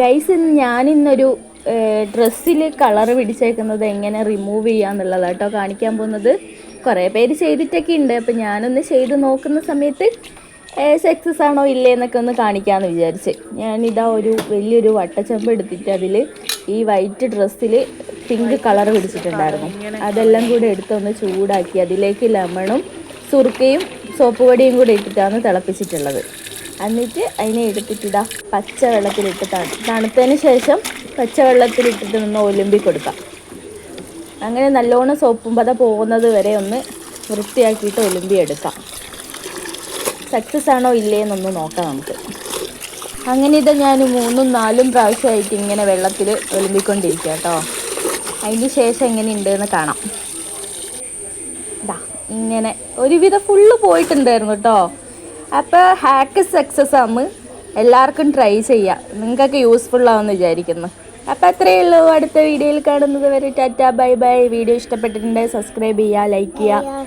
Guys ഞാനിന്നൊരു ഡ്രസ്സിൽ colour പിടിച്ചേക്കുന്നത് എങ്ങനെ remove ചെയ്യാന്നുള്ളതാണ് കേട്ടോ കാണിക്കാൻ പോകുന്നത്. കുറേ പേര് ചെയ്തിട്ടൊക്കെ ഉണ്ട് അപ്പം ഞാനൊന്ന് ചെയ്ത് നോക്കുന്ന സമയത്ത് സക്സസ് ആണോ ഇല്ലേ എന്നൊക്കെ ഒന്ന് കാണിക്കാമെന്ന് വിചാരിച്ച്. ഞാനിതാ ഒരു വലിയൊരു വട്ടച്ചമ്പ് എടുത്തിട്ട് അതിൽ ഈ വൈറ്റ് ഡ്രസ്സിൽ പിങ്ക് കളർ പിടിച്ചിട്ടുണ്ടായിരുന്നു. അതെല്ലാം കൂടെ എടുത്തൊന്ന് ചൂടാക്കി അതിലേക്ക് ലെമണും സുർക്കയും സോപ്പ് പൊടിയും കൂടെ ഇട്ടിട്ടാണ് തിളപ്പിച്ചിട്ടുള്ളത്. എന്നിട്ട് അതിനെ എടുത്തിട്ടിടാം ഇതാ പച്ച വെള്ളത്തിലിട്ട് തണു തണുത്തതിന് ശേഷം പച്ച വെള്ളത്തിലിട്ടിട്ട് നിന്ന് ഒലുമ്പി കൊടുക്കാം. അങ്ങനെ നല്ലോണം സോപ്പും പത പോകുന്നത് വരെ ഒന്ന് വൃത്തിയാക്കിയിട്ട് ഒലുമ്പി എടുക്കാം. സക്സസ് ആണോ ഇല്ലേ എന്നൊന്ന് നോക്കാം നമുക്ക്. അങ്ങനെ ഇത് ഞാൻ മൂന്നും നാലും പ്രാവശ്യമായിട്ട് ഇങ്ങനെ വെള്ളത്തിൽ ഒലുമ്പിക്കൊണ്ടിരിക്കുക കേട്ടോ അതിന് ശേഷം എങ്ങനെ ഉണ്ടെന്ന് കാണാം ഇങ്ങനെ ഒരുവിധം ഫുള്ള് പോയിട്ടുണ്ടായിരുന്നു കേട്ടോ. അപ്പോൾ ഹാക്ക് സക്സസ് ആകുമ്പോൾ എല്ലാവർക്കും ട്രൈ ചെയ്യാം. നിങ്ങൾക്കൊക്കെ യൂസ്ഫുൾ ആവുമെന്ന് വിചാരിക്കുന്നു. അപ്പോൾ അത്രയേ ഉള്ളൂ. അടുത്ത വീഡിയോയിൽ കാണുന്നത് വരെ ടാറ്റ ബൈ ബൈ. വീഡിയോ ഇഷ്ടപ്പെട്ടിട്ടുണ്ടെങ്കിൽ സബ്സ്ക്രൈബ് ചെയ്യുക ലൈക്ക് ചെയ്യുക.